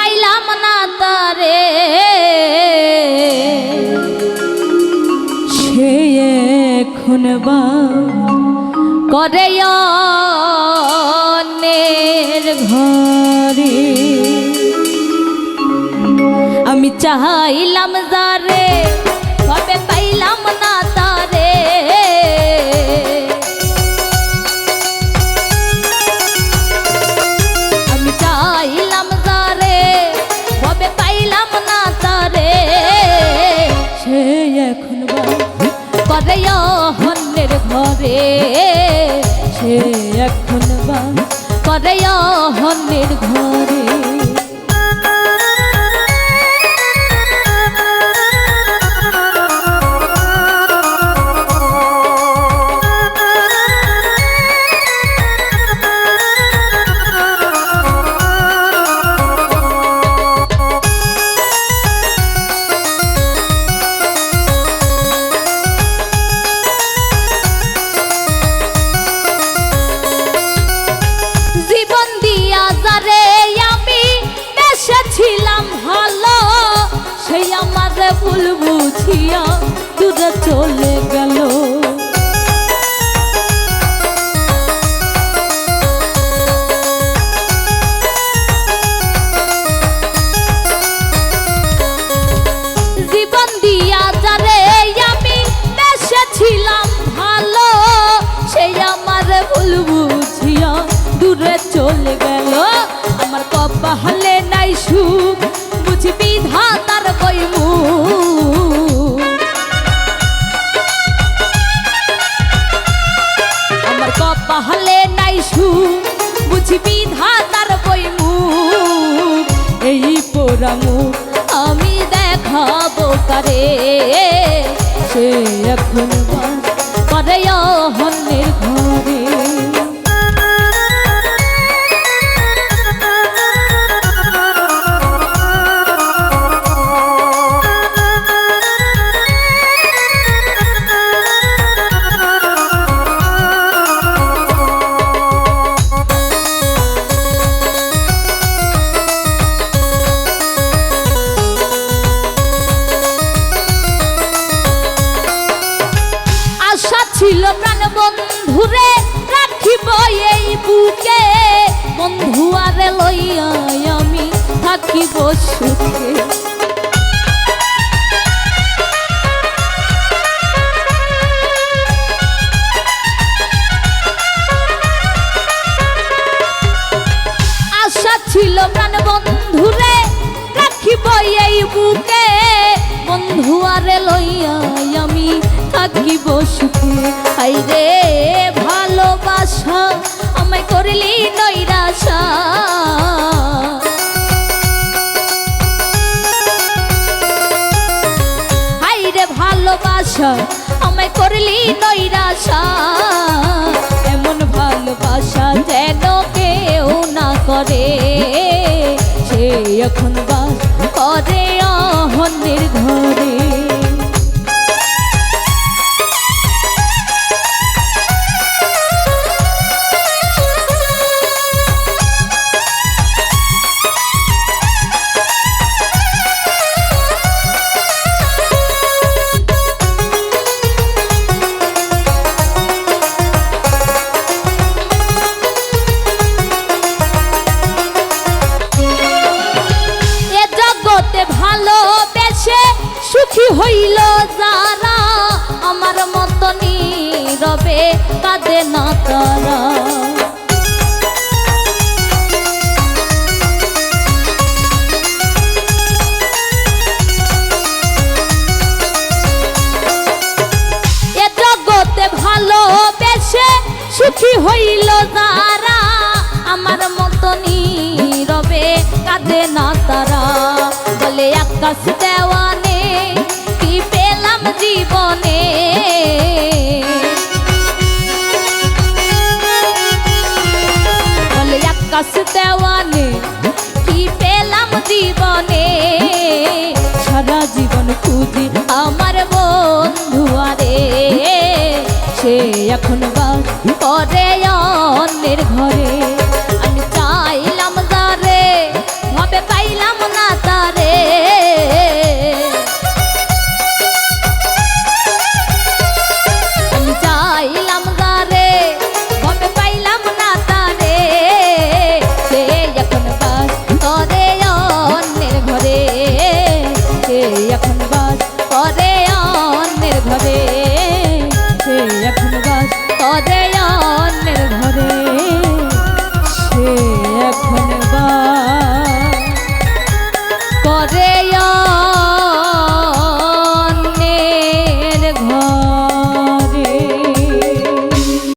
পাইলাম না তারে। সে এখন বা করে ঘরে। আমি চাইলাম যারে সে এখন বা করে অন্যের ঘরে। বুঝিয়া দূরে চলে গেল। জীবন দিয়া যারে আমি বেসেছিলাম ভালো সেই আমার ভুল চলে গেল। আমার কপালে কপালে নাই সুখ বুঝবি ধাতার কইমু এই পোড়ামু আমি দেখাবো কারে? সে এখন ছিল প্রাণ বন্ধুরে, রাখিব এই বুকে। বন্ধু আরে লইয়া আমি থাকিব সুখে। ছিল প্রাণ বন্ধুরে, রাখিব এই বুকে। বন্ধু আরে লইয়া আমি থাকিব সুখে। হাই রে ভালোবাসা আমায় করলি নৈরাশা। হাই রে ভালোবাসা আমায় করলি নৈরাশা। এমন ভালোবাসা যেন কেউ না করে, সে এখন বা করে অহনের ঘরে হইল যারা, আমার মত নীরবে কাঁদে না তারা। ভালোবেসে সুখী হইল যারা, আমার মত নীরবে কাঁদে না তারা। বলে আকাশ পেলাম জীবনে। আকাশ দেওয়ানে কি পেলাম জীবনে? সারা জীবন খুঁজি আমার বন্ধু আরে। সে এখন বা করে অন্যের ঘরে। এখন